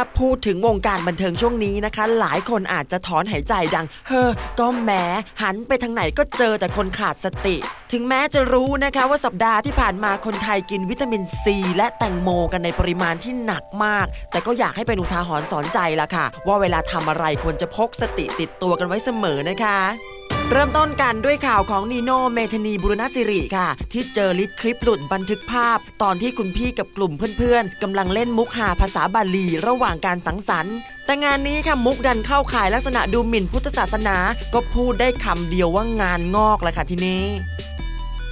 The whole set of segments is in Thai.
ถ้าพูดถึงวงการบันเทิงช่วงนี้นะคะ หลายคนอาจจะถอนหายใจดัง เฮ้อก็แหมหันไปทางไหนก็เจอแต่คนขาดสติ ถึงแม้จะรู้นะคะว่าสัปดาห์ที่ผ่านมาคนไทยกินวิตามินซีและแตงโมกันในปริมาณที่หนักมาก แต่ก็อยากให้เป็นอุทาหรณ์สอนใจละค่ะ ว่าเวลาทำอะไรควรจะพกสติติดตัวกันไว้เสมอนะคะ เริ่มต้นกันด้วยข่าวของนีโนเมธนีบุรณสิริค่ะ ที่เจอลิทคลิปหลุดบันทึกภาพ ตอนที่คุณพี่กับกลุ่มเพื่อนๆกำลังเล่นมุกหาภาษาบาลีระหว่างการสังสรรค์ แต่งานนี้ค่ะมุกดันเข้าข่ายลักษณะดูหมิ่นพุทธศาสนา ก็พูดได้คำเดียวว่างานงอกแหละค่ะทีนี้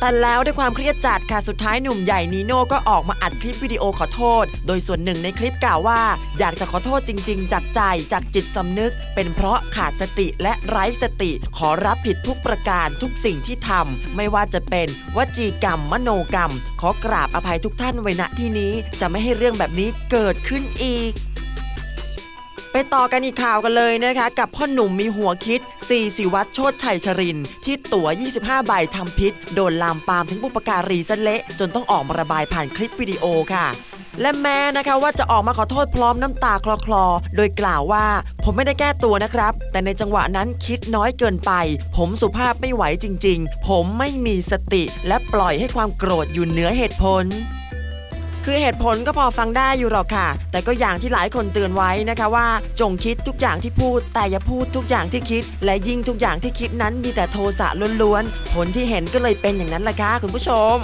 แต่แล้วด้วยความเครียดจัดค่ะสุดท้ายหนุ่มใหญ่นีโน่ก็ออกมาอัดคลิปวิดีโอขอโทษ โดยส่วนหนึ่งในคลิปกล่าวว่า อยากจะขอโทษจริง ๆ จากใจจากจิตสำนึก เป็นเพราะขาดสติและไร้สติ ขอรับผิดทุกประการทุกสิ่งที่ทำไม่ว่าจะเป็นวจีกรรม มโนกรรม ขอกราบอภัยทุกท่านไว้ณที่นี้จะไม่ให้เรื่องแบบนี้เกิดขึ้นอีก ไปต่อกันอีกข่าวกันเลยนะคะ กับพ่อหนุ่มมีหัวคิดซีสิวัตรโชตชัยชริน ที่ตั๋ว 25 ใบทำพิษ โดนลามปามถึงบุปการีซะเละจนต้องออกมาระบายผ่านคลิปวิดีโอค่ะและแม้นะคะว่าจะออกมาขอโทษพร้อมน้ำตาคลอๆ โดยกล่าวว่าผมไม่ได้แก้ตัวนะครับ แต่ในจังหวะนั้นคิดน้อยเกินไป ผมสุภาพไม่ไหวจริง ๆ ผมไม่มีสติและปล่อยให้ความโกรธอยู่เหนือเหตุผล คือเหตุผลก็พอฟังได้อยู่หรอกค่ะ แต่ก็อย่างที่หลายคนเตือนไว้นะคะว่า จงคิดทุกอย่างที่พูด แต่อย่าพูดทุกอย่างที่คิด และยิ่งทุกอย่างที่คิดนั้นมีแต่โทสะล้วนๆผลที่เห็นก็เลยเป็นอย่างนั้นแหละค่ะคุณผู้ชม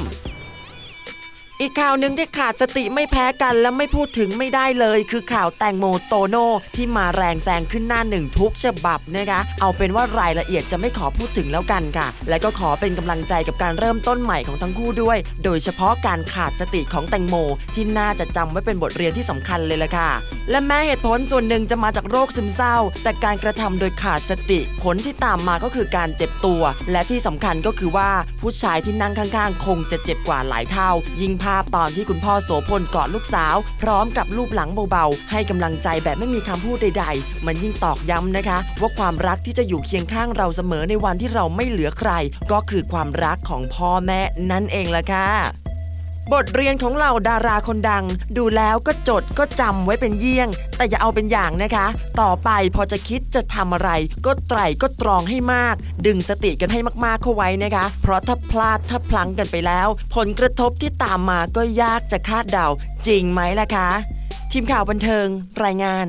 อีกข่าวหนึ่งที่ขาดสติไม่แพ้กันและไม่พูดถึงไม่ได้เลย คือข่าวแตงโมโตโน่ที่มาแรงแซงขึ้นหน้าหนึ่งทุกฉบับนะคะ เอาเป็นว่ารายละเอียดจะไม่ขอพูดถึงแล้วกันค่ะ และก็ขอเป็นกำลังใจกับการเริ่มต้นใหม่ของทั้งคู่ด้วย โดยเฉพาะการขาดสติของแตงโม ที่น่าจะจำไว้เป็นบทเรียนที่สำคัญเลยล่ะค่ะ และแม้เหตุผลส่วนหนึ่งจะมาจากโรคซึมเศร้า แต่การกระทำโดยขาดสติผลที่ตามมาก็คือการเจ็บตัว และที่สำคัญก็คือว่าผู้ชายที่นั่งข้างๆ คงจะเจ็บกว่าหลายเท่า ยิ่งภาาพตอนที่คุณพ่อโสพลกอดลูกสาว พร้อมกับรูปหลังเบาๆ ให้กำลังใจแบบไม่มีคำพูดใด ๆ มันยิ่งตอกย้ำนะคะ ว่าความรักที่จะอยู่เคียงข้างเราเสมอในวันที่เราไม่เหลือใคร ก็คือความรักของพ่อแม่นั่นเองละค่ะ บทเรียนของเหล่าดาราคนดัง ดูแล้วก็จดก็จำไว้เป็นเยี่ยง แต่อย่าเอาเป็นอย่างนะคะ ต่อไปพอจะคิดจะทำอะไร ก็ไตรก็ตรองให้มาก ดึงสติกันให้มากๆเข้าไว้นะคะ เพราะถ้าพลาดถ้าพลั้งกันไปแล้ว ผลกระทบที่ตามมาก็ยากจะคาดเดา จริงไหมล่ะคะ ทีมข่าวบันเทิงรายงาน